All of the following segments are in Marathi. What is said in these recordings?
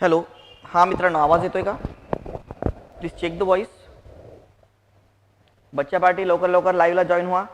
हॅलो हां मित्रांनो आवाज येतोय का? प्लीज चेक द वॉईस बच्चा पार्टी लवकर लवकर लाईव्हला जॉईन व्हा.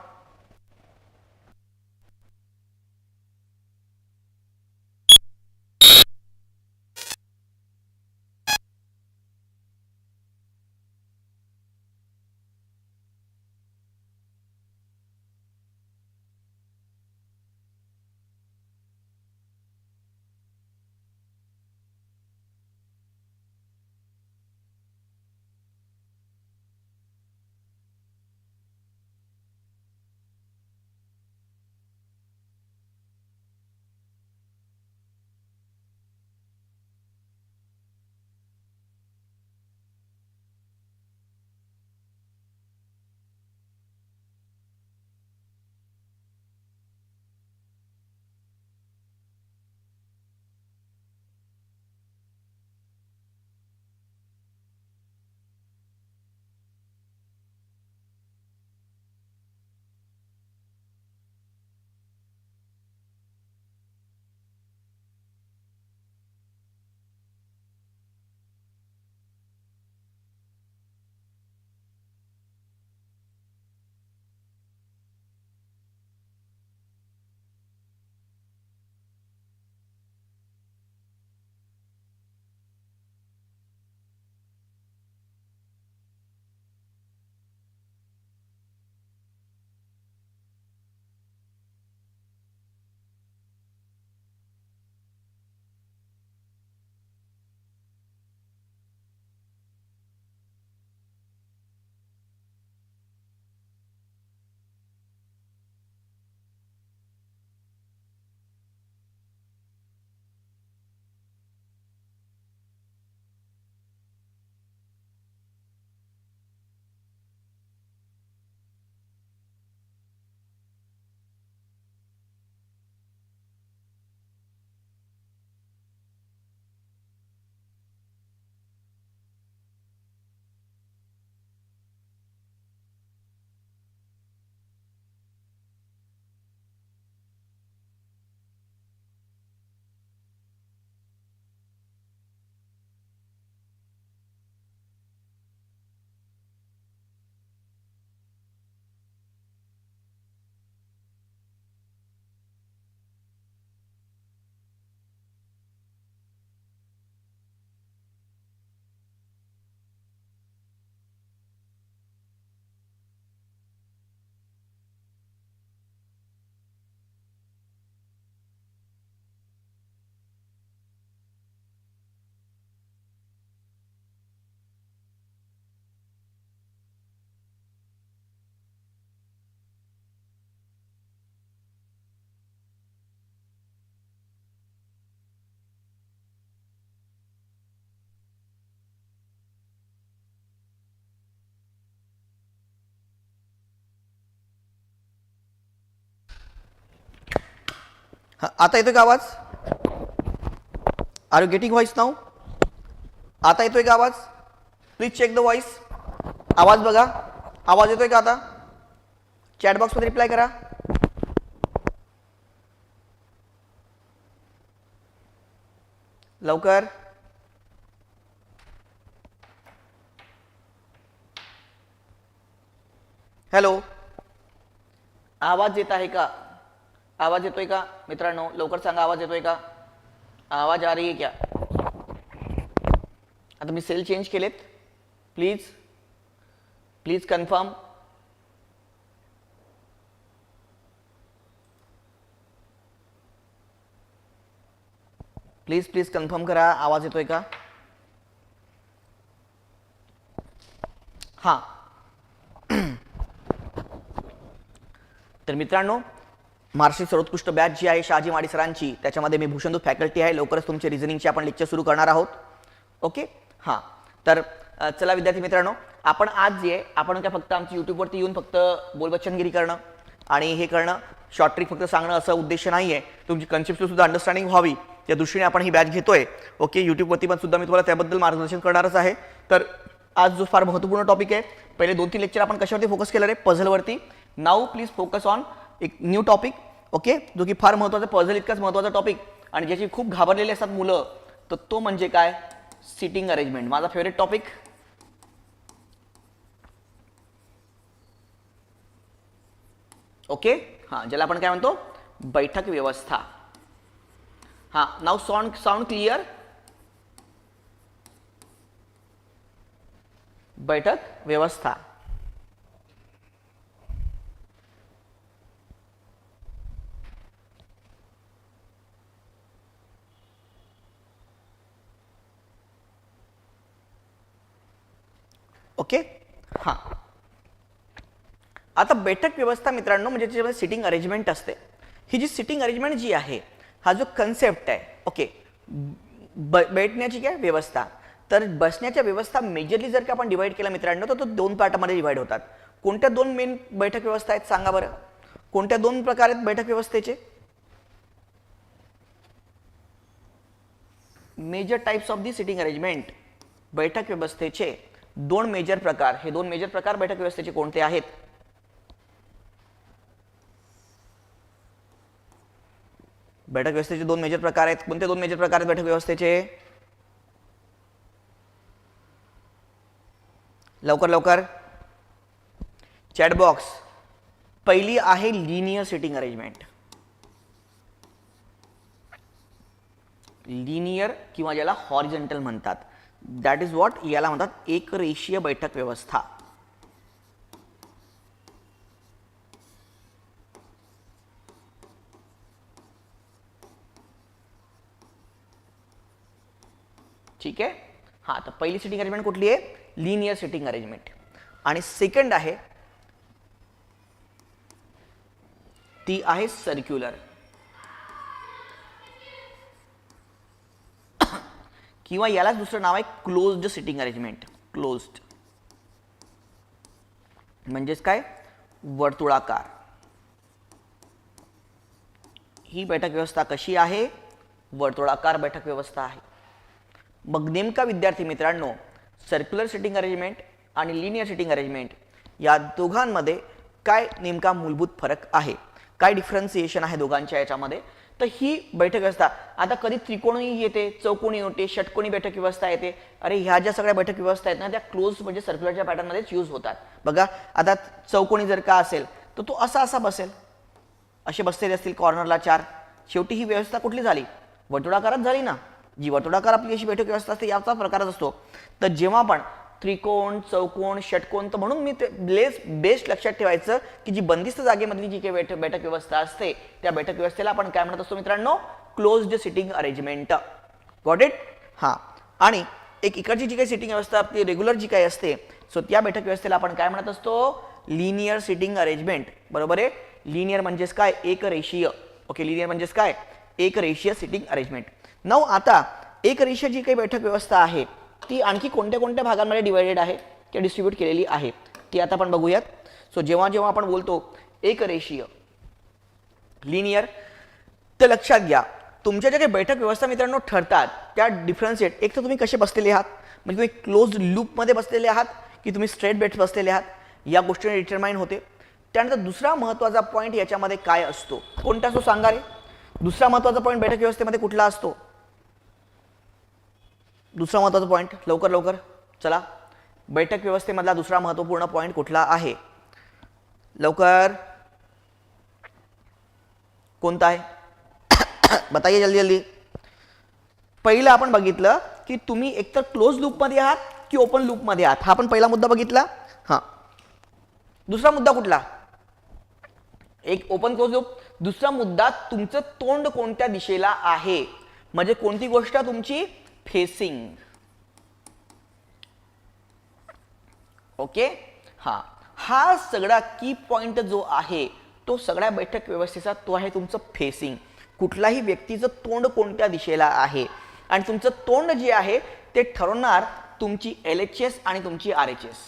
हा, आता येतोय का आवाज? Are you getting voice now आता येतोय का आवाज? प्लीज चेक द व्हॉइस आवाज बघा. आवाज येतोय का आता? चॅट बॉक्समध्ये रिप्लाय करा. लवकर. हॅलो आवाज येत आहे का? आवाज येतोय का? मित्रांनो लवकर सांगा आवाज येतोय का? आवाज आ रही है क्या? आता मी सेल चेंज केलेत. Please please confirm please please confirm करा. आवाज येतोय का? हां. तर मित्रांनो मार्शल सर्वोत्कृष्ट बॅच जी आहे शहाजी माडी सरांची त्याच्यामध्ये मी भूषणदूत फॅकल्टी आहे. लवकरच तुमचे रिझनिंगचे आपण लेक्चर सुरू करणार आहोत. ओके? हां. तर चला विद्यार्थी मित्रांनो आपण आज जे आहे आपण काय फक्त आमच्या यूट्यूबवरती येऊन फक्त बोलबच्चनगिरी करणं आणि हे करणं शॉर्ट ट्रिक फक्त सांगणं असं उद्देश नाही आहे तुमची कन्सेप्ट सुद्धा अंडरस्टँडिंग व्हावी. त्या दृष्टीने आपण ही बॅच घेतोय. ओके? यूट्यूबवरती पण सुद्धा मी तुम्हाला त्याबद्दल मार्गदर्शन करणारच आहे. तर आज जो फार महत्त्वपूर्ण टॉपिक आहे पहिले दोन तीन लेक्चर आपण कशावरती फोकस केलं रे? पझलवरती नाऊ प्लीज फोकस ऑन एक न्यू टॉपिक ओके जो की फार महत्त्वाचा पझल इतकाच महत्त्वाचा टॉपिक आणि ज्याची खूप घाबरलेली असतात मुलं तर तो म्हणजे काय? सिटिंग अरेंजमेंट माझा फेवरेट टॉपिक ओके हा ज्याला आपण काय म्हणतो? बैठक व्यवस्था. हा नाव साऊंड साऊंड क्लिअर बैठक व्यवस्था. ओके? हां. आता बैठक व्यवस्था मित्रांनो म्हणजे त्याच्यामध्ये सिटिंग अरेंजमेंट असते ही जी सिटिंग अरेंजमेंट जी आहे हा जो कन्सेप्ट आहे ओके ब बैठण्याची काय व्यवस्था? तर बसण्याच्या व्यवस्था मेजरली जर का आपण डिवाईड केला मित्रांनो तर तो दोन पार्टमध्ये डिवाईड होतात. कोणत्या दोन मेन बैठक व्यवस्था आहेत सांगा बरं? कोणत्या दोन प्रकार आहेत बैठक व्यवस्थेचे? Major types of the sitting arrangement बैठक व्यवस्थेचे दोन मेजर प्रकार हे दोन मेजर प्रकार बैठक व्यवस्थेचे कोणते आहेत? बैठक व्यवस्थेचे दोन मेजर प्रकार आहेत. कोणते दोन मेजर प्रकार आहेत बैठक व्यवस्थेचे? लवकर लवकर. चॅट बॉक्स पहिली आहे लिनियर सिटिंग अरेंजमेंट लिनियर किंवा ज्याला हॉरिझेंटल म्हणतात. दॅट इज वॉट याला म्हणतात एकरेषीय बैठक व्यवस्था. ठीक आहे? हां तर पहिली सिटिंग अरेंजमेंट कुठली आहे? लिनियर सिटिंग अरेंजमेंट आणि सेकंड आहे ती आहे सर्क्युलर किंवा यालाच दुसरं नाव आहे क्लोज्ड सिटिंग अरेंजमेंट क्लोज्ड म्हणजेच काय? वर्तुळाकार. ही बैठक व्यवस्था कशी आहे? वर्तुळाकार बैठक व्यवस्था आहे. मग नेमका विद्यार्थी मित्रांनो सर्क्युलर सिटिंग अरेंजमेंट आणि लिनियर सिटिंग अरेंजमेंट या दोघांमध्ये काय नेमका मूलभूत फरक आहे? काय डिफरन्सिएशन आहे दोघांच्या याच्यामध्ये? तर ही बैठक व्यवस्था आता कधी त्रिकोणी येते चौकोनी येते षटकोणी बैठक व्यवस्था येते. अरे ह्या ज्या सगळ्या बैठक व्यवस्था आहेत ना त्या क्लोज म्हणजे सर्क्युलरच्या पॅटर्नमध्येच यूज होतात. बघा आता चौकोनी जर का असेल तर तो असा असा बसेल. असे बसलेले असतील कॉर्नरला चार. शेवटी ही व्यवस्था कुठली झाली? वर्तुळाकारात झाली ना. जी वर्तुळाकार आपली अशी बैठक व्यवस्था असते याचा प्रकारच असतो. तर जेव्हा पण त्रिकोण चौकोन षटकोण तर म्हणून मी ते लेस बेस्ट लक्षात ठेवायचं की जी बंदिस्त जागेमधली जी काही बैठक बैठक व्यवस्था असते त्या बैठक व्यवस्थेला आपण काय म्हणत असतो मित्रांनो? Closed sitting arrangement got it हां. आणि एक इकडची जी काही सिटिंग व्यवस्था आपली रेग्युलर जी काही असते सो त्या बैठक व्यवस्थेला आपण काय म्हणत असतो? लिनियर सिटिंग अरेंजमेंट बरोबर आहे? लिनियर म्हणजेच काय? एक रेषीय. ओके लिनियर म्हणजेच काय? एक रेषीय सिटिंग अरेंजमेंट नऊ आता एक रेषीय जी काही बैठक व्यवस्था आहे ती आणखी कोणत्या कोणत्या भागांमध्ये डिवायडेड आहे किंवा डिस्ट्रीब्यूट केलेली आहे ती आता आपण बघूयात. सो जेव्हा जेव्हा आपण बोलतो एक रेषीय लिनियर तर लक्षात घ्या तुमच्या ज्या काही बैठक व्यवस्था मित्रांनो ठरतात त्या डिफरन्शिएट एक तर तुम्ही कसे बसलेले आहात? म्हणजे तुम्ही क्लोज लूपमध्ये बसलेले आहात की तुम्ही स्ट्रेट बेट बसलेले आहात? या गोष्टीने डिटरमाइन होते. त्यानंतर दुसरा महत्त्वाचा पॉईंट याच्यामध्ये काय असतो? कोणता असतो सांगा रे? दुसरा महत्त्वाचा पॉईंट बैठक व्यवस्थेमध्ये कुठला असतो? दुसरा महत्त्वाचा पॉईंट लवकर लवकर. चला. बैठक व्यवस्थेमधला दुसरा महत्त्वपूर्ण पॉईंट कुठला आहे? लवकर. कोणता आहे? बताइए जल्दी जल्दी. पहिलं आपण बघितलं की तुम्ही एकतर क्लोज लूपमध्ये आहात की ओपन लूपमध्ये आहात? हा आपण पहिला मुद्दा बघितला? हां. दुसरा मुद्दा कुठला? एक ओपन क्लोज लूप दुसरा मुद्दा तुमचं तोंड कोणत्या दिशेला आहे? म्हणजे कोणती गोष्ट तुमची फेसिंग ओके हा. हा सगळा की पॉइंट जो आहे तो सगळ्या बैठक व्यवस्थेचा तो आहे तुमचं फेसिंग कुठलाही व्यक्तीचं तोंड कोणत्या दिशेला आहे? आणि तुमचं तोंड जे आहे ते ठरवणार तुमची एल एच एस आणि तुमची आर एच एस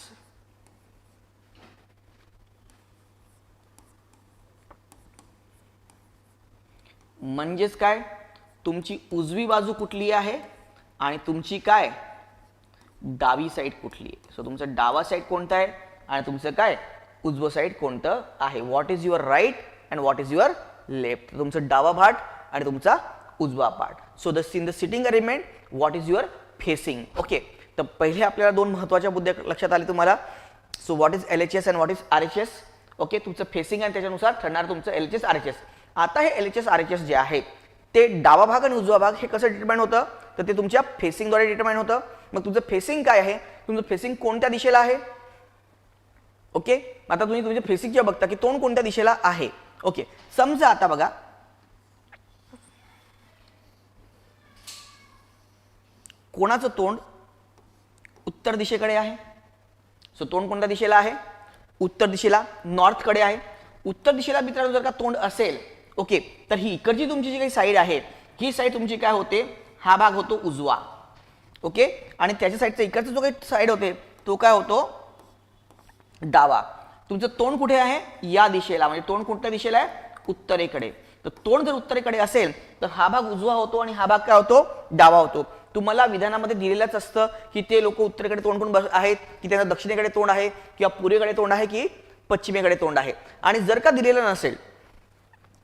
म्हणजेच काय? तुमची उजवी बाजू कुठली आहे? आणि तुमची काय? डावी साईड कुठली आहे? सो तुमचं डावा साईड कोणतं आहे? आणि तुमचं काय? उजवं साईड कोणतं आहे? What is your right and what is your left तुमचं डावा भाट आणि तुमचा उजवा part so the in the sitting arrangement what is your facing okay तर पहिले आपल्याला दोन महत्त्वाच्या मुद्दे लक्षात आले तुम्हाला. So what is L H S and what is R H S okay तुमचं फेसिंग आणि त्याच्यानुसार ठरणार तुमचं L H S R H S आता हे L H S R H S जे आहे ते डावा भाग आणि उजवा भाग हे कसं डिटरमाइन होतं? तर ते तुमच्या फेसिंगद्वारे डिटर्माइन होतं. मग तुमचं फेसिंग काय आहे? तुमचं फेसिंग कोणत्या दिशेला आहे? ओके आता तुम्ही तुमच्या फेसिंग जेव्हा बघता की तोंड कोणत्या दिशेला आहे? ओके समजा आता बघा. कोणाचं तोंड उत्तर दिशेकडे आहे? सो तोंड कोणत्या दिशेला आहे? उत्तर दिशेला नॉर्थकडे आहे. उत्तर दिशेला मित्रांनो जर का तोंड असेल ओके तर ही इकडची तुमची जी काही साईड आहे ही साईड तुमची काय होते? हा भाग होतो उजवा. ओके? आणि त्याच्या साईडचा इकडचा जो काही साईड होते तो काय होतो? डावा. तुमचं तोंड कुठे आहे? या दिशेला. म्हणजे तोंड कोणत्या दिशेला आहे? उत्तरेकडे. तर तोंड जर उत्तरेकडे असेल तर हा भाग उजवा होतो आणि हा भाग काय होतो? डावा होतो. तुम्हाला विधानामध्ये दिलेलंच असतं की ते लोक उत्तरेकडे तोंड करून बस आहेत की त्यांना दक्षिणेकडे तोंड आहे किंवा पूर्वेकडे तोंड आहे की पश्चिमेकडे तोंड आहे. आणि जर का दिलेलं नसेल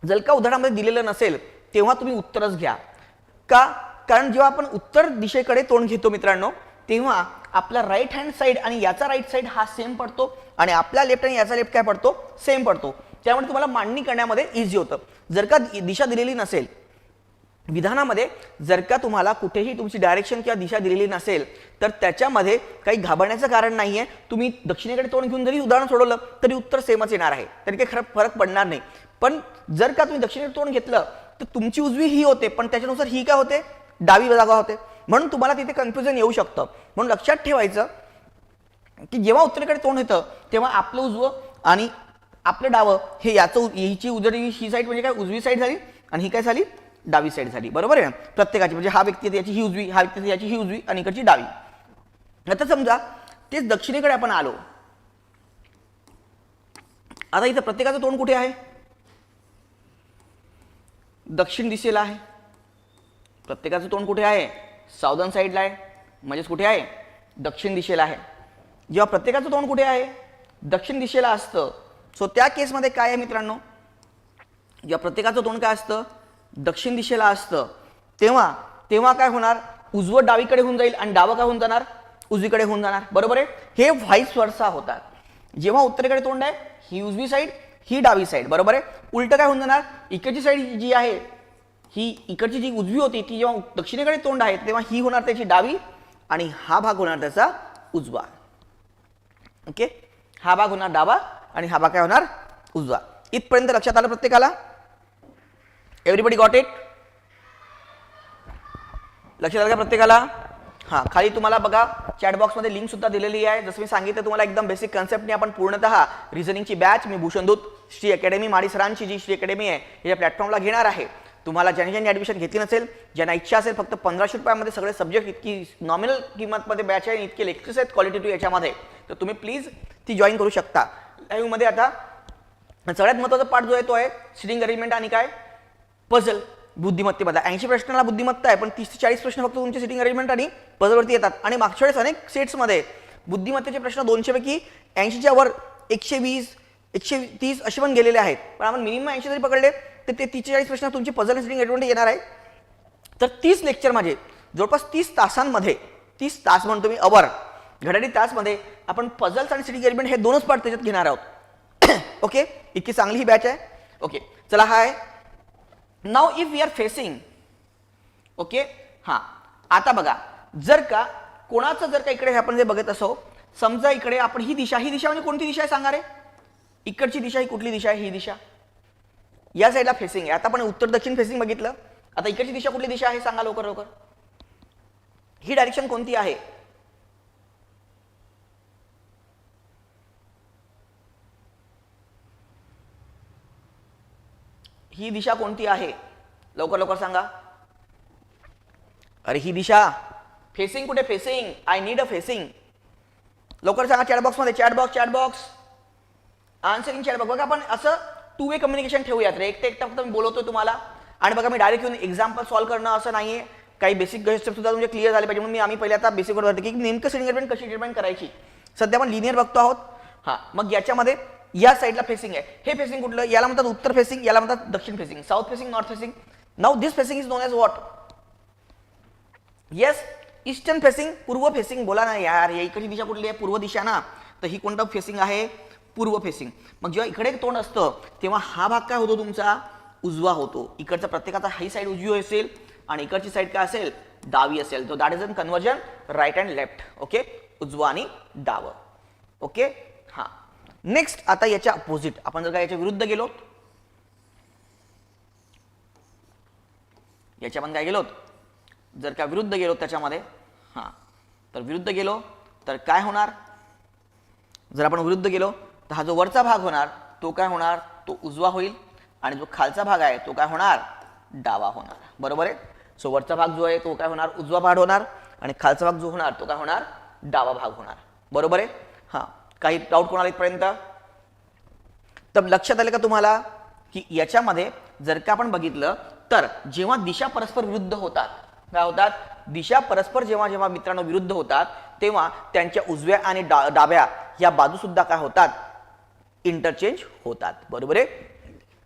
जर का उदाहरणामध्ये दिलेलं नसेल तेव्हा तुम्ही उत्तरच घ्या. का? कारण जेव्हा आपण उत्तर दिशेकडे तोंड घेतो मित्रांनो तेव्हा आपला राईट हँड साईड आणि याचा राईट साईड हा सेम पडतो आणि आपला लेफ्ट आणि याचा लेफ्ट काय पडतो? सेम पडतो. त्यामुळे तुम्हाला मांडणी करण्यामध्ये इझी होतं. जर का दिशा दिलेली नसेल विधानामध्ये जर का तुम्हाला कुठेही तुमची डायरेक्शन किंवा दिशा दिलेली नसेल तर त्याच्यामध्ये काही घाबरण्याचं कारण नाही आहे तुम्ही दक्षिणेकडे तोंड घेऊन जरी उदाहरण सोडवलं तरी उत्तर सेमच येणार आहे. तरी काही खरं फरक पडणार नाही. पण जर का तुम्ही दक्षिणेकडे तोंड घेतलं तर तुमची उजवी ही होते पण त्याच्यानुसार ही काय होते? डावी जागा होते. म्हणून तुम्हाला तिथे कन्फ्युजन येऊ शकतं. म्हणून लक्षात ठेवायचं की जेव्हा उत्तरेकडे तोंड येतं तेव्हा आपलं उजवं आणि आपलं डावं हे याचं उ- हिची उजडी ही साईड म्हणजे काय? उजवी साईड झाली आणि ही काय झाली? डावी साईड झाली. बरोबर आहे? ना प्रत्येकाची. म्हणजे हा व्यक्ती याची ही उजवी हा व्यक्ती याची ही उजवी आणि इकडची डावी. आता समजा तेच दक्षिणेकडे आपण आलो. आता इथं प्रत्येकाचं तोंड कुठे आहे? दक्षिण दिशेला आहे. प्रत्येकाचं तोंड कुठे आहे? साऊदर्न साईडला आहे. म्हणजेच कुठे आहे? दक्षिण दिशेला आहे. जेव्हा प्रत्येकाचं तोंड कुठे आहे? दक्षिण दिशेला असतं. सो त्या केसमध्ये काय आहे मित्रांनो? जेव्हा प्रत्येकाचं तोंड काय असतं? दक्षिण दिशेला असतं. तेव्हा तेव्हा काय होणार? उजवं डावीकडे होऊन जाईल आणि डावं काय होऊन जाणार? उजवीकडे होऊन जाणार. बरोबर आहे? हे व्हाईस वर्षा होतात. जेव्हा उत्तरेकडे तोंड आहे ही उजवी साईड ही डावी साईड बरोबर आहे? उलटं काय होऊन जाणार? इकडची साईड जी आहे ही इकडची जी उजवी होती ती जेव्हा दक्षिणेकडे तोंड आहे तेव्हा ही होणार त्याची डावी आणि हा भाग होणार त्याचा उजवा. ओके हा भाग होणार डावा आणि हा भाग काय होणार? उजवा. इथपर्यंत लक्षात आलं प्रत्येकाला? एव्हरीबडी गॉट इट लक्षात आलं का प्रत्येकाला? हां खाली तुम्हाला बघा चॅटबॉक्समध्ये लिंक सुद्धा दिलेली आहे. जसं मी सांगितलं तुम्हाला एकदम बेसिक कन्सेप्टने आपण पूर्णतः रिझनिंगची बॅच मी भूषणदूत श्री अकॅडमी माडी सरांची जी श्री अकॅडमी आहे या प्लॅटफॉर्मला घेणार आहे. तुम्हाला ज्यांनी ज्यांनी ॲडमिशन घेतली नसेल ज्यांना इच्छा असेल फक्त पंधराशे रुपयामध्ये सगळे सब्जेक्ट इतकी नॉमिनल किंमतमध्ये बॅच आहे इतके लेक्चर्स आहेत टू याच्यामध्ये. तर तुम्ही प्लीज ती जॉईन करू शकता. लाईव्हमध्ये आता सगळ्यात महत्त्वाचा पार्ट जो आहे तो आहे सिटिंग अरेंजमेंट आणि काय? पझल बुद्धिमत्तेमध्ये ऐंशी प्रश्नाला बुद्धिमत्ता आहे पण तीस ते चाळीस प्रश्न फक्त तुमचे सिटिंग अरेंजमेंट आणि पझलवरती येतात. आणि मागच्या वेळेस अनेक सेट्समध्ये बुद्धिमत्तेचे प्रश्न दोनशेपैकी ऐंशीच्या वर एकशे वीस एकशे तीस असे पण गेलेले आहेत. पण आपण मिनिमम ऐंशी जरी पकडले तर ते तीस प्रश्न तुमची पझल सिटिंग अरेंजमेंट येणार आहे. तर तीस लेक्चर माझे जवळपास तीस तासांमध्ये तीस तास म्हणतो मी अवर घड्याळी तासमध्ये आपण पझल्स आणि सिटी अरेंजमेंट हे दोनच पार्ट त्याच्यात घेणार आहोत. ओके इतकी चांगली ही बॅच आहे. ओके चला हा आहे. Now if we are facing okay हां. आता बघा जर का कोणाचं जर का इकडे हे आपण जे बघत असो समजा इकडे आपण ही दिशा ही दिशा म्हणजे कोणती दिशा आहे सांगा रे? इकडची दिशा ही कुठली दिशा आहे? ही दिशा. या साईडला फेसिंग आहे. आता आपण उत्तर दक्षिण फेसिंग बघितलं. आता इकडची दिशा कुठली दिशा आहे? सांगा लवकर लवकर. ही डायरेक्शन कोणती आहे? ही दिशा कोणती आहे? लवकर लवकर सांगा. अरे ही दिशा. फेसिंग कुठे? Facing I need a facing लवकर सांगा चॅट बॉक्समध्ये chat box chat box answering chat box बघा आपण असं टू वे कम्युनिकेशन ठेवूयात रे. एकटे एकटा फक्त मी बोलवतोय तुम्हाला. आणि बघा मी डायरेक्ट येऊन एक्झाम्पल सॉल्व्ह करणं असं नाहीये. काही बेसिक सुद्धा तुमचे क्लिअर झाले पाहिजे. म्हणून मी आम्ही पहिले आता बेसिकवर होते की नेमकं सिनियरमेंट कशी ट्रीटमेंट करायची? सध्या आपण लिनियर बघतो आहोत. हां मग याच्यामध्ये या साईडला फेसिंग आहे. हे फेसिंग कुठलं? याला म्हणतात उत्तर फेसिंग याला म्हणतात दक्षिण facing south facing north facing now this facing is known as what yes eastern facing पूर्व फेसिंग बोला ना यार या इकडची दिशा कुठली आहे? पूर्व दिशा ना. तर ही कोणतं फेसिंग आहे? पूर्व फेसिंग मग जेव्हा इकडे एक तोंड असतं तेव्हा हा भाग काय होतो तुमचा? उजवा होतो. इकडचा प्रत्येकाचा ही साईड उजवी असेल आणि इकडची साईड काय असेल? डावी असेल. तो that is an conversion right and left okay उजवा आणि डावं. ओके हां. नेक्स्ट आता याच्या अपोजिट आपण जर का याच्या विरुद्ध गेलो याच्या आपण काय गेलोत? जर का विरुद्ध गेलो त्याच्यामध्ये हां. तर विरुद्ध गेलो तर काय होणार? जर आपण विरुद्ध गेलो तर हा जो वरचा भाग होणार तो काय होणार? तो उजवा होईल आणि जो खालचा भाग आहे तो काय होणार? डावा होणार. बरोबर आहे? सो वरचा भाग जो आहे तो काय होणार? उजवा भाग होणार आणि खालचा भाग जो होणार तो काय होणार? डावा भाग होणार. बरोबर आहे? हां. काही डाऊट कोणाला इथपर्यंत तर लक्षात आलं का तुम्हाला? की याच्यामध्ये जर का आपण बघितलं तर जेव्हा दिशा परस्पर विरुद्ध होतात काय होतात? दिशा परस्पर जेव्हा जेव्हा मित्रांनो विरुद्ध होतात तेव्हा त्यांच्या उजव्या आणि डा डाव्या या बाजूसुद्धा काय होतात? इंटरचेंज होतात. बरोबर आहे?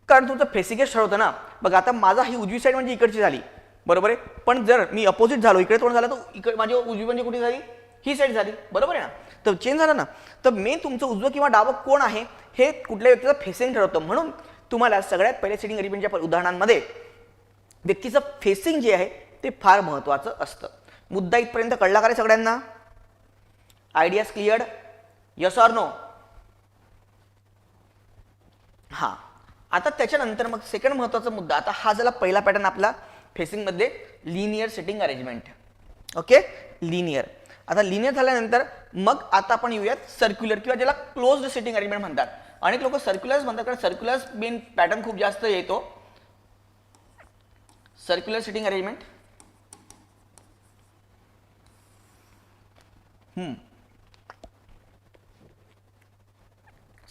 कारण तुमचं फेसिकेस ठरवतं ना बघा आता माझा ही उजवी साईड म्हणजे इकडची झाली. बरोबर आहे? पण जर मी अपोजिट झालो इकडे तोंड झालं तर इकडे माझी उजवी म्हणजे कुठे झाली? ही साईड झाली. बरोबर आहे ना? तर चेंज झालं ना. तर मेन तुमचं उजवं किंवा डावं कोण आहे हे कुठल्या व्यक्तीचं फेसिंग ठरवतं. म्हणून तुम्हाला सगळ्यात पहिले सेटिंग अरेंजमेंटच्या उदाहरणांमध्ये व्यक्तीचं फेसिंग जे आहे ते फार महत्त्वाचं असतं. मुद्दा इथपर्यंत कळला का रे सगळ्यांना? Ideas cleared yes or no हां. आता त्याच्यानंतर मग सेकंड महत्त्वाचा मुद्दा आता हा झाला पहिला पॅटर्न आपला फेसिंगमध्ये linear setting arrangement okay linear आता लिनियर झाल्यानंतर मग आता आपण येऊयात सर्क्युलर किंवा ज्याला क्लोज्ड सेटिंग अरेंजमेंट म्हणतात. अनेक लोक सर्क्युलर्स म्हणतात कारण सर्क्युलर्स मेन पॅटर्न खूप जास्त येतो. सर्क्युलर सिटिंग अरेंजमेंट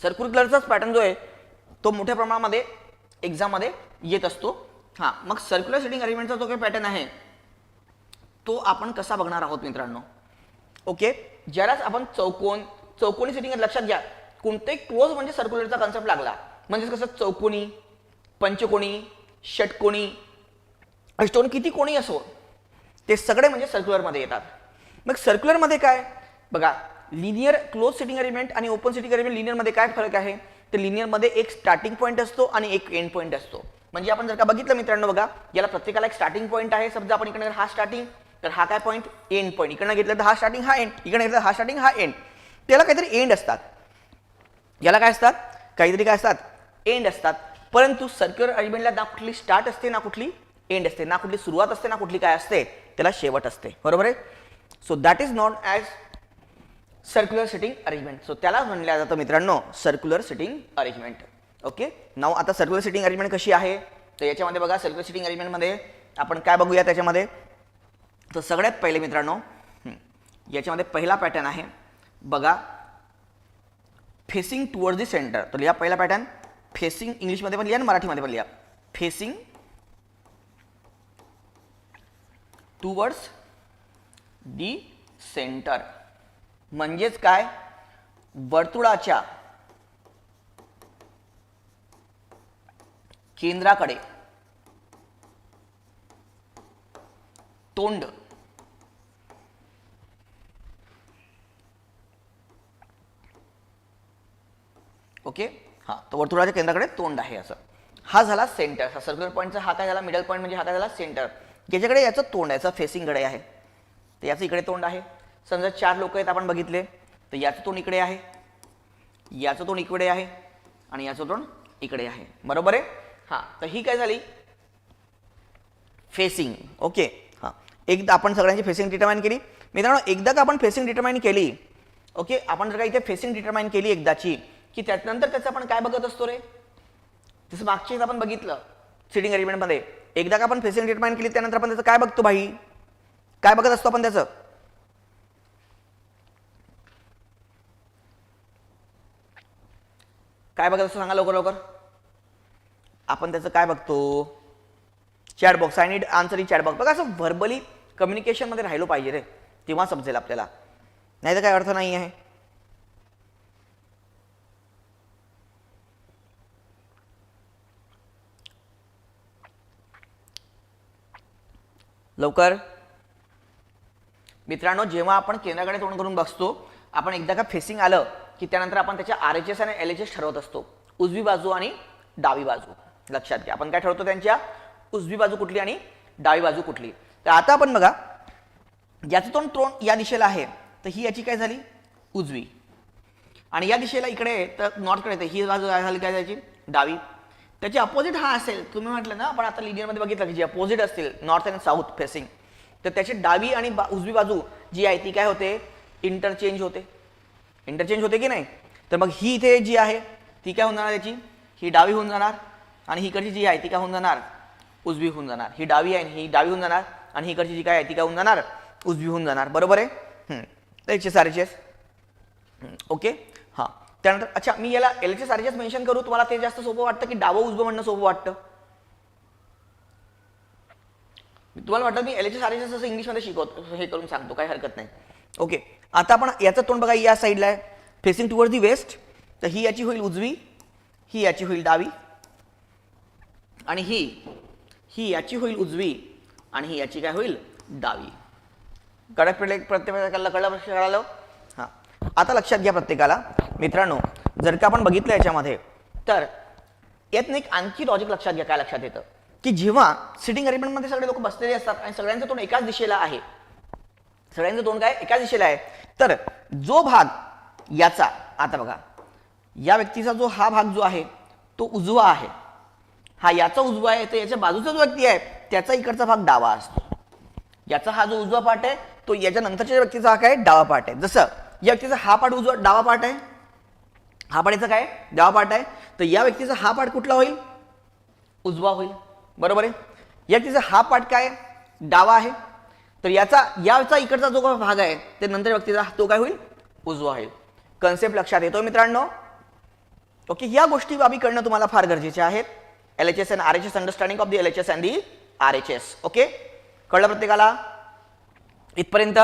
सर्क्युलरचाच पॅटर्न जो आहे तो मोठ्या प्रमाणामध्ये एक्झाममध्ये येत असतो. हां मग सर्क्युलर सिटिंग अरेंजमेंटचा जो काही पॅटर्न आहे तो आपण कसा बघणार आहोत मित्रांनो? ओके ज्यालाच आपण चौकोन चौकोनी सिटिंग लक्षात घ्या. कोणतेही क्लोज म्हणजे सर्क्युलरचा कन्सेप्ट लागला. म्हणजे कसं? चौकोनी पंचकोणी षटकोणी अष्टोन किती कोणी असो ते सगळे म्हणजे सर्क्युलरमध्ये येतात. मग सर्क्युलरमध्ये काय? बघा लिनियर क्लोज सिटिंग अरेंजमेंट आणि ओपन सिटिंग अरेंजमेंट लिनियरमध्ये काय फरक आहे? तर लिनियरमध्ये एक स्टार्टिंग पॉईंट असतो आणि एक एंड पॉईंट असतो. म्हणजे आपण जर का बघितलं मित्रांनो बघा याला प्रत्येकाला एक स्टार्टिंग पॉईंट आहे. समजा आपण इकडे हा स्टार्टिंग तर हा काय पॉईंट एंड पॉईंट इकडनं घेतलं तर हा स्टार्टिंग हा एंड इकडे घेतलं हा स्टार्टिंग हा एंड त्याला काहीतरी एंड असतात. याला काय असतात? काहीतरी काय असतात? एंड असतात. परंतु सर्क्युलर अरेंजमेंटला ना कुठली स्टार्ट असते ना कुठली एंड असते ना कुठली सुरुवात असते ना कुठली काय असते त्याला शेवट असते. बरोबर आहे? So that is not as circular sitting arrangement so त्याला म्हणल्या जातं मित्रांनो circular sitting arrangement okay now आता सर्क्युलर सिटिंग अरेंजमेंट कशी आहे? तर याच्यामध्ये बघा सर्क्युलर सिटिंग अरेंजमेंटमध्ये आपण काय बघूया त्याच्यामध्ये? तर सगळ्यात पहिले मित्रांनो याच्यामध्ये पहिला पॅटर्न आहे बघा फेसिंग टुवर्ड्स दी सेंटर तर लिहा पहिला पॅटर्न फेसिंग इंग्लिशमध्ये पण लिहा आणि मराठीमध्ये पण लिहा. फेसिंग टुवर्ड्स दी सेंटर म्हणजेच काय? वर्तुळाच्या केंद्राकडे तोंड ओके? हा तर वर्तुळाच्या केंद्राकडे तोंड आहे असं. हा झाला सेंटर हा सर्क्युलर पॉईंटचा हा काय झाला? मिडल पॉईंट म्हणजे हा काय झाला? सेंटर ज्याच्याकडे याचं तोंड आहे याचं फेसिंगकडे आहे. तर याचं इकडे तोंड आहे. समजा चार लोक आहेत आपण बघितले तर याचं तोंड इकडे आहे. याचं तोंड इकडे आहे आणि याचं तोंड इकडे आहे. बरोबर आहे? हां तर ही काय झाली? फेसिंग ओके हां. एकदा आपण सगळ्यांची फेसिंग डिटरमाइन केली. मित्रांनो एकदा का आपण फेसिंग डिटरमाइन केली? ओके आपण जर का इथे फेसिंग डिटरमाइन केली एकदाची की त्यानंतर त्याचं आपण काय बघत असतो रे? जसं मागच्या आपण बघितलं सिटिंग अरेंजमेंटमध्ये एकदा का आपण फेसिंग डिटरमाइन केली त्यानंतर आपण त्याचं काय बघतो भाई? काय बघत असतो आपण त्याचं? काय बघायचं सांगा लवकर लवकर. आपण त्याचं काय बघतो? Chat box I need answer in chat box बघा असं व्हर्बली कम्युनिकेशनमध्ये राहिलो पाहिजे रे. तेव्हा समजेल आपल्याला. नाही तर काय अर्थ नाही आहे लवकर. मित्रांनो जेव्हा आपण केंद्राकडे तोंड करून बसतो आपण एकदा का फेसिंग आलं की त्यानंतर आपण त्याच्या आर एच एस आणि एल एच एस ठरवत असतो. उजवी बाजू आणि डावी बाजू. लक्षात घ्या. आपण काय ठरवतो त्यांच्या? उजवी बाजू कुठली आणि डावी बाजू कुठली? तर आता आपण बघा याचं तोंड तोंड या दिशेला आहे तर ही याची काय झाली? उजवी. आणि या दिशेला इकडे तर नॉर्थकडे तर ही बाजू काय झाली? काय त्याची डावी. त्याची अपोजिट हा असेल. तुम्ही म्हटलं ना आपण आता लिनियरमध्ये बघितलं की जे अपोजिट असतील नॉर्थ अँड साऊथ फेसिंग तर त्याची डावी आणि बा- उजवी बाजू जी आहे ती काय होते? इंटरचेंज होते. इंटरचेंज होते की नाही? तर मग ही इथे जी आहे ती काय होऊन जाणार याची? ही डावी होऊन जाणार आणि ही जी आहे ती काय होऊन जाणार? उजवी होऊन जाणार. ही डावी आहे ही डावी होऊन जाणार आणि ही जी काय आहे ती काय होऊन जाणार? उजवी होऊन जाणार. बरोबर आहे? हम्म. तर ओके? हां. त्यानंतर अच्छा मी याला एल एच एस मेन्शन करू तुम्हाला ते जास्त सोपं वाटतं की डावं उजवं म्हणणं सोपं वाटतं? तुम्हाला वाटतं मी एल एच एस असं इंग्लिशमध्ये शिकवतो हे करून सांगतो काही हरकत नाही. ओके आता आपण याचं तोंड बघा या साईडला आहे. फेसिंग टुवर्ड दी वेस्ट तर ही याची होईल उजवी ही याची होईल डावी आणि ही ही याची होईल उजवी आणि ही याची काय होईल डावी. कडक पडले प्रत्येकाला कळलं कळालं? हां. आता लक्षात घ्या प्रत्येकाला. मित्रांनो जर का आपण बघितलं याच्यामध्ये तर यातनं एक आणखी लॉजिक लक्षात घ्या काय लक्षात येतं? की जेव्हा सिटिंग अरेंजमेंटमध्ये सगळे लोक बसलेले असतात आणि सगळ्यांचं तोंड एकाच दिशेला आहे सगळ्यांचं तोंड काय? एकाच दिशेला आहे. तर जो भाग याचा आता बघा या व्यक्तीचा जो हा भाग जो आहे तो उजवा आहे. हा याचा उजवा आहे तर याच्या बाजूचा जो व्यक्ती आहे त्याचा इकडचा भाग डावा असतो. याचा हा जो उजवा पाठ आहे तो याच्या नंतरच्या व्यक्तीचा हा काय? डावा पाठ आहे. जसं या व्यक्तीचा हा पाठ उजवा डावा पाठ आहे. हा पार्ट याचा काय? डावा पाठ आहे. तर या व्यक्तीचा हा पाठ कुठला होईल? उजवा होईल. बरोबर आहे? या व्यक्तीचा हा पाठ काय? डावा आहे. तर याचा याचा इकडचा जो काही भाग आहे ते नंतर व्यक्तीचा तो काय होईल? उजवा होईल. कन्सेप्ट लक्षात येतो मित्रांनो? ओके या गोष्टी बाबी करणं तुम्हाला फार गरजेचे आहेत L H S and R H S understanding of the L H S and the R H S okay कळलं प्रत्येकाला? इथपर्यंत?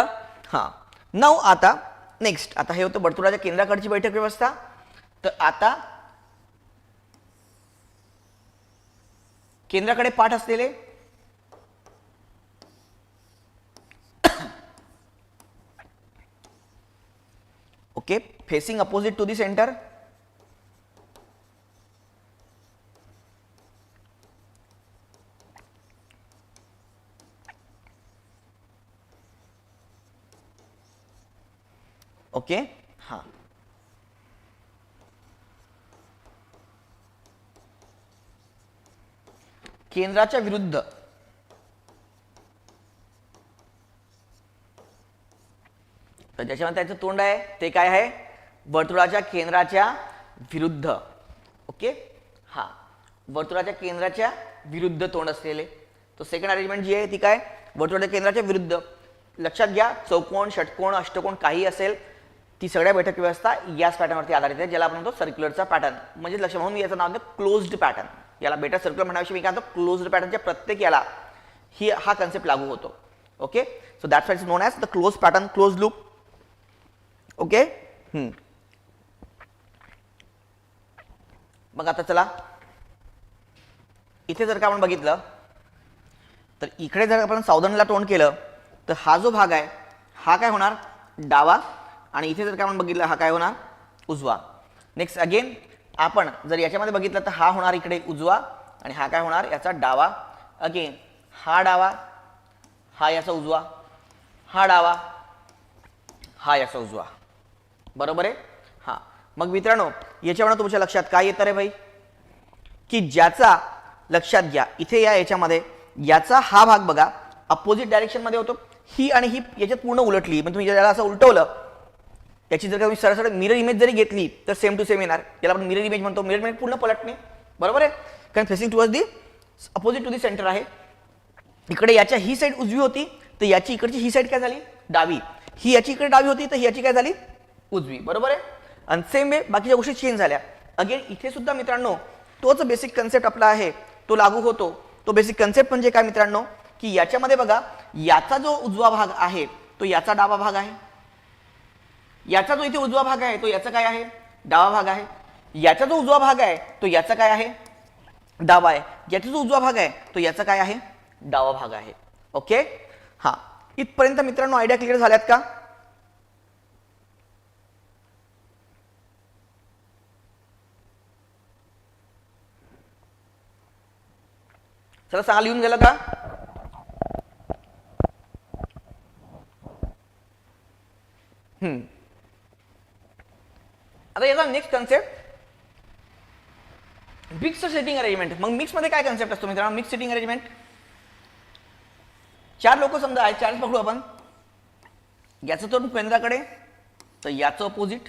हां. नऊ आता नेक्स्ट आता हे होतं बडतुराच्या केंद्राकडची बैठक व्यवस्था. तर आता केंद्राकडे पाठ असलेले okay facing opposite to the centre okay हां. केंद्राच्या विरुद्ध. तर ज्याच्यामध्ये त्याचं तोंड आहे ते काय आहे? वर्तुळाच्या केंद्राच्या विरुद्ध. ओके? हा. वर्तुळाच्या केंद्राच्या विरुद्ध तोंड असलेले. तो सेकंड अरेंजमेंट जी आहे ती काय? वर्तुळाच्या केंद्राच्या विरुद्ध. लक्षात घ्या चौकोन षटकोण अष्टकोन काही असेल ती सगळ्या बैठक व्यवस्था याच पॅटर्नवरती आधारित आहे ज्याला आपण म्हणतो सर्क्युलरचा पॅटर्न म्हणजे लक्ष म्हणून याचं नाव आहे क्लोज्ड पॅटर्न याला बेटर सर्क्युलर म्हणण्याविषयी मी काय म्हणतो क्लोज्ड पॅटर्नच्या प्रत्येक याला ही हा कन्सेप्ट लागू होतो. Okay? So that's is known as the close pattern close loop okay hmm. मग आता चला. इथे जर का आपण बघितलं तर इकडे जर आपण सावधानला तोंड केलं तर हा जो भाग आहे हा काय होणार? डावा. आणि इथे जर का आपण बघितलं हा काय होणार? उजवा. नेक्स्ट अगेन आपण जर याच्यामध्ये बघितलं तर हा होणार इकडे उजवा आणि हा काय होणार? याचा डावा. अगेन हा डावा हा याचा उजवा. हा डावा हा याचा उजवा. बरोबर आहे? हां. मग मित्रांनो याच्यावर तुमच्या लक्षात काय येतं रे भाई? की ज्याचा लक्षात घ्या इथे या याच्यामध्ये याचा हा भाग बघा अपोजिट डायरेक्शनमध्ये होतो. ही आणि ही याच्यात पूर्ण उलटली. म्हणजे तुम्ही ज्याला असं उलटवलं याची जर का तुम्ही सरसर मिरर इमेज जरी घेतली तर सेम टू सेम येणार. याला आपण मिरर इमेज म्हणतो मिरर इमेज पूर्ण पलटणे. बरोबर आहे? कारण facing towards the opposite to the centre आहे. इकडे याच्या ही साईड उजवी होती तर याची इकडची ही साईड काय झाली? डावी. ही याची इकडे डावी होती तर याची काय झाली? उजवी बरोबर आहे? आणि सेम वे बाकीच्या गोष्टी चेंज झाल्या. अगेन इथे सुद्धा मित्रांनो तोच बेसिक कन्सेप्ट आपला आहे. तो लागू होतो. तो बेसिक कन्सेप्ट म्हणजे काय मित्रांनो? की याच्यामध्ये बघा याचा जो उजवा भाग आहे तो याचा डावा भाग आहे. याचा जो इथे उजवा भाग आहे तो याचा काय आहे? डावा भाग आहे. याचा जो उजवा भाग आहे तो याचा काय आहे? डावा आहे. याचा जो उजवा भाग आहे तो याचा काय आहे? डावा भाग आहे. ओके हां. इथपर्यंत मित्रांनो आयडिया क्लिअर झाल्यात का? चला सांगा लिहून गेलं का? हम्म. आता याचा next concept mix setting arrangement मग मिक्समध्ये काय कन्सेप्ट असतो मित्रांनो? मिक्स सेटिंग अरेंजमेंट चार लोक समजा आहेत चार पकडू आपण. याचं तोंड केंद्राकडे तर याचं अपोजिट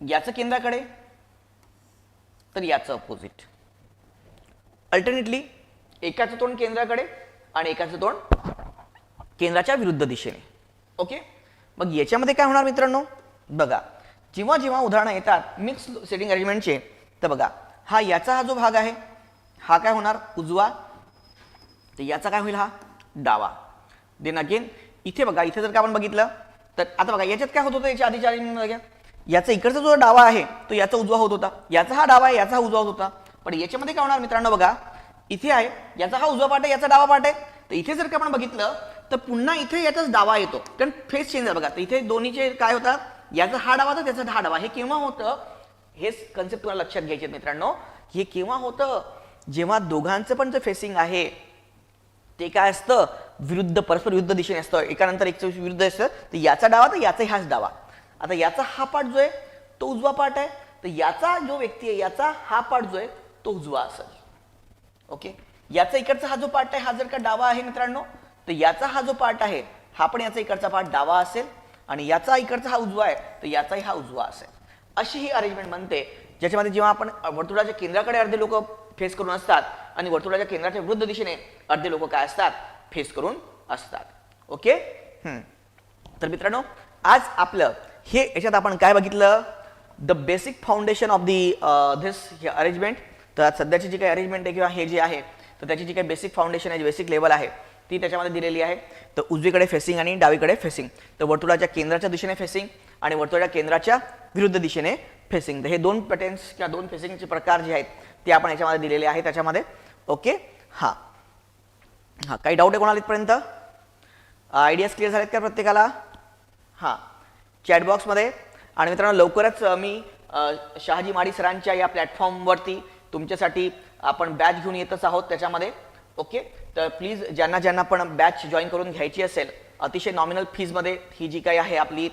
याचं केंद्राकडे तर याचं अपोजिट अल्टरनेटली एकाचं तोंड केंद्राकडे आणि एकाचं तोंड केंद्राच्या विरुद्ध दिशेने. ओके मग याच्यामध्ये काय होणार मित्रांनो? बघा जेव्हा जेव्हा उदाहरणं येतात मिक्स सेटिंग अरेंजमेंटचे तर बघा हा याचा हा जो भाग आहे हा काय होणार? उजवा. तर याचा काय होईल हा? डावा. देन अगेन इथे बघा इथे जर का आपण बघितलं तर आता बघा याच्यात काय होत होतं याच्या आधीच्या arrangement बघा याचा इकडचा जो डावा आहे तो याचा उजवा होत होता. याचा हा डावा आहे याचा हा उजवा होत होता. पण याच्यामध्ये काय होणार मित्रांनो बघा इथे आहे याचा हा उजवा पाठ आहे याचा डावा पाठ आहे. तर इथे जर का आपण बघितलं तर पुन्हा इथे याचाच डावा येतो. कारण फेस चेंज बघा. तर इथे दोन्हीचे काय होतात? याचा हा डावा तर त्याचा हा डावा. हे केव्हा होतं? हेच कन्सेप्ट तुम्हाला लक्षात घ्यायचे मित्रांनो. हे केव्हा होतं? जेव्हा दोघांचं पण जे फेसिंग आहे ते काय असतं? विरुद्ध परस्पर विरुद्ध दिशेने असतं. एकानंतर एक विरुद्ध असतं. तर याचा डावा तर याचा हाच डावा. आता याचा हा पाठ जो आहे तो उजवा पाठ आहे. तर याचा जो व्यक्ती आहे याचा हा पाठ जो आहे तो उजवा असेल. ओके याचा इकडचा हा जो पार्ट आहे हा जर का डावा आहे मित्रांनो तर याचा हा जो पार्ट आहे हा पण याचा इकडचा पार्ट डावा असेल आणि याचा इकडचा हा उजवा आहे तर याचाही हा उजवा असेल. अशी ही अरेंजमेंट बनते. ज्याच्यामध्ये जेव्हा आपण वर्तुळाच्या केंद्राकडे अर्धे लोक फेस करून असतात आणि वर्तुळाच्या केंद्राच्या विरुद्ध दिशेने अर्धे लोक काय असतात? फेस करून असतात. ओके हम्म. तर मित्रांनो आज आपलं हे याच्यात आपण काय बघितलं? The basic foundation of the this arrangement तर सध्याची जी काही अरेंजमेंट आहे किंवा हे जे आहे तर त्याची जी काही बेसिक फाउंडेशन आहे बेसिक लेवल आहे ती त्याच्यामध्ये दिलेली आहे. तर उजवीकडे फेसिंग आणि डावीकडे फेसिंग तर वर्तुळाच्या केंद्राच्या दिशेने फेसिंग आणि वर्तुळाच्या केंद्राच्या विरुद्ध दिशेने फेसिंग तर हे दोन पॅटर्न्स किंवा दोन फेसिंगचे प्रकार जे आहेत ते आपण याच्यामध्ये दिलेले आहे त्याच्यामध्ये. ओके हां. हां काही डाऊट आहे कोणाला इथपर्यंत? आयडियाज क्लिअर झालेत का प्रत्येकाला? हां. चॅटबॉक्समध्ये आणि मित्रांनो लवकरच मी शहाजी माडी सरांच्या या प्लॅटफॉर्मवरती तुमच्यासाठी आपण बॅच घेऊन येतच आहोत त्याच्यामध्ये. ओके तर प्लीज ज्यांना ज्यांना पण बॅच जॉईन करून घ्यायची असेल अतिशय नॉमिनल फीजमध्ये ही जी काही आहे आपली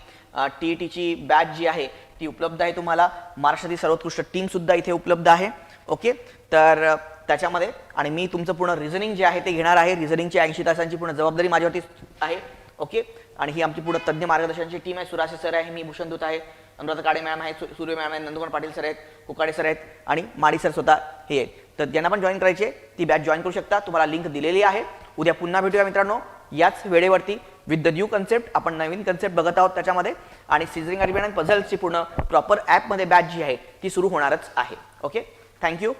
टी ई टीची बॅच जी आहे ती उपलब्ध आहे तुम्हाला. महाराष्ट्रातील सर्वोत्कृष्ट टीमसुद्धा इथे उपलब्ध आहे. ओके तर त्याच्यामध्ये आणि मी तुमचं पूर्ण रिझनिंग जे आहे ते घेणार आहे. रिझनिंगची ऐंशी तासांची पूर्ण जबाबदारी माझ्यावरती आहे. ओके आणि ही आमची पूर्ण तज्ज्ञ मार्गदर्शनची टीम आहे. सुरासे सर आहे मी भूषण दूत आहे. अनुराधा काळे मॅम आहे सूर्य मॅम आहे नंदकुमार पाटील सर आहेत कुकाडे सर आहेत आणि माडी सर स्वतः हे आहेत. तर ज्यांना पण जॉईन करायचे ती बॅच जॉईन करू शकता. तुम्हाला लिंक दिलेली आहे. उद्या पुन्हा भेटूया मित्रांनो. याच वेळेवरती विथ द न्यू कन्सेप्ट आपण नवीन कन्सेप्ट बघत आहोत त्याच्यामध्ये. आणि सिझरिंग अरिबियन आणि पझल्सची पूर्ण प्रॉपर ॲपमध्ये बॅच जी आहे ती सुरू होणारच आहे. ओके थँक्यू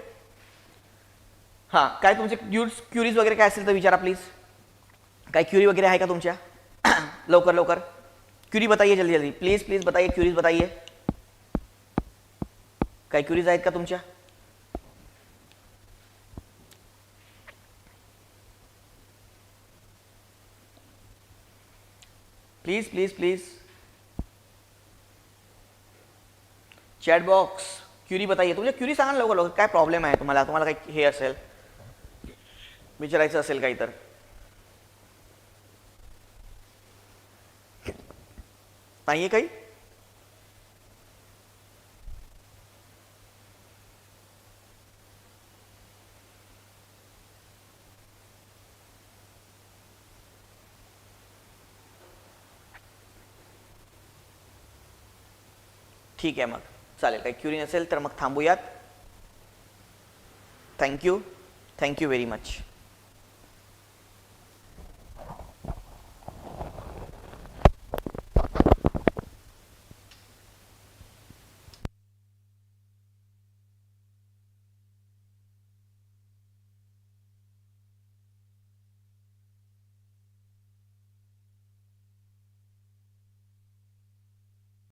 हां काय तुमचे क्यूज क्युरीज वगैरे काय असेल तर विचारा प्लीज काय क्युरी वगैरे आहे का तुमच्या? लवकर लवकर. क्युरी बताइए जल्दी जल्दी। प्लीज प्लीज बताइए क्यूरीज बताइए। काय क्युरीज आहेत का तुमच्या? Please please please chat box query बताइए। तुमच्या क्युरी सांगा ना लवकर लवकर. काय प्रॉब्लेम आहे तुम्हाला? तुम्हाला काही हे असेल? विचारायचं असेल काही तर नाहीये काही ठीक आहे मग. चालेल काही क्युरी नसेल तर मग थांबूयात. Thank you thank you very much